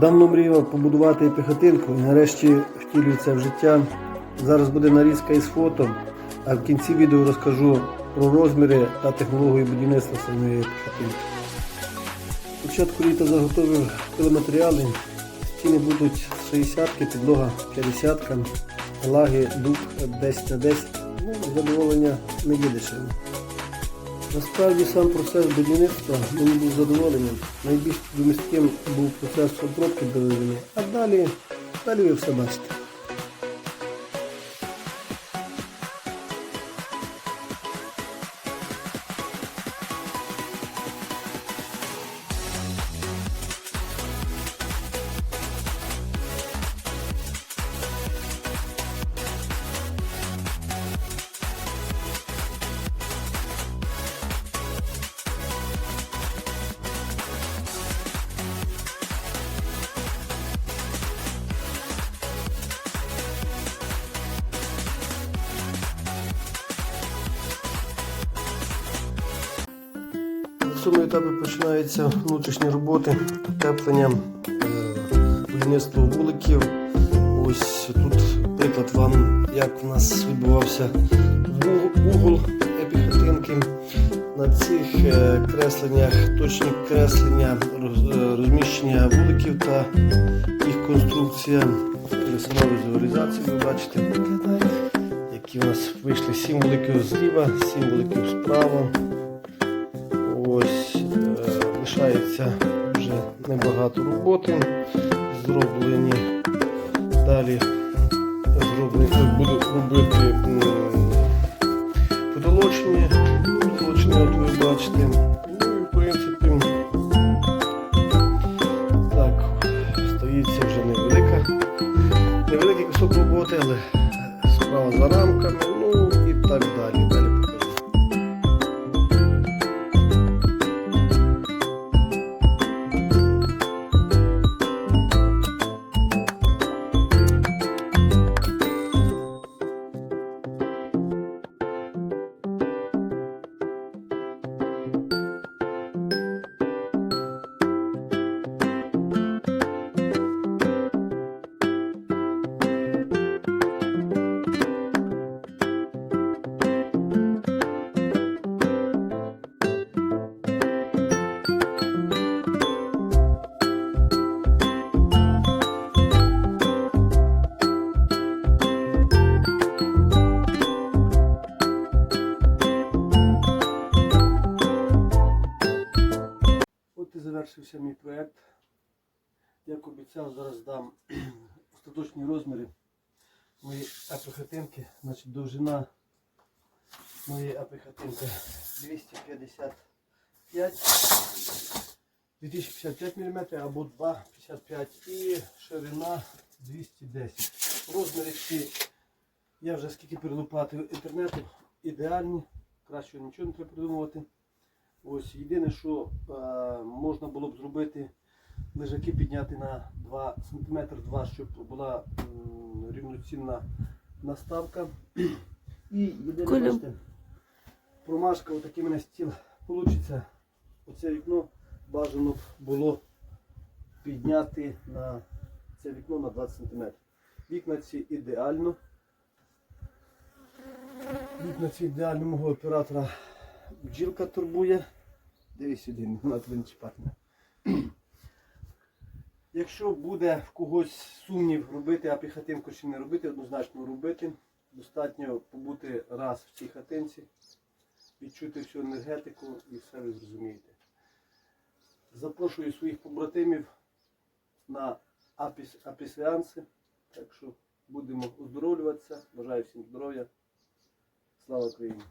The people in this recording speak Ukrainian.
Давно мріяв побудувати епіхатинку і нарешті втілюється в життя. Зараз буде нарізка із фото, а в кінці відео розкажу про розміри та технологію будівництва самої епіхатинки. Спочатку літа заготовив пиломатеріали. Стіни будуть 60-ки, підлога 50-ка, лаги, дуб 10 на 10. Ну, задоволення не є дешевим. Насправді сам процес будівництва мені був задоволенням. Найбільш домістким був процес обробки деревини, а далі, далі ви все бачите. На цьому етапі починаються внутрішні роботи, утеплення, е, будівництво вуликів. Ось тут приклад вам, як в нас відбувався угол епіхатинки. На цих е, кресленнях точні креслення, е, розміщення вуликів та їх конструкція. Самої візуалізації ви бачите, які у нас вийшли 7 вуликів зліва, 7 вуликів справа. Лишається вже небагато роботи. Зроблені далі зроблені, буду робити потолочні, потолочні, от ви бачите. Ну і в принципі так, стоїться вже невелика, невеликий кусок роботи, але справа за рамками, ну і так далі. Завершився мій проєкт. Як обіцяв, зараз дам остаточні розміри моєї апихатинки. Значить, довжина моєї апихатинки 255 2055 мм або 2,55 і ширина 210. Розміри всі я вже скільки перелопатив інтернету, ідеальні, краще нічого не треба придумувати. Ось єдине, що е, можна було б зробити лежаки підняти на 2 см 2, щоб була м, рівноцінна наставка. І єдине, бачите, промашка, отакий мене стіл вийде. Оце вікно бажано б було підняти на це вікно на 20 см. Вікна ці ідеально. Вікна ці ідеально мого оператора бджілка турбує. Дивись сюди, вона тебе не чіпатиме. Якщо буде в когось сумнів робити апіхатинку чи не робити, однозначно робити. Достатньо побути раз в цій хатинці, відчути всю енергетику і все ви зрозумієте. Запрошую своїх побратимів на апіс, апісеанси. Так що будемо оздоровлюватися. Бажаю всім здоров'я. Слава Україні!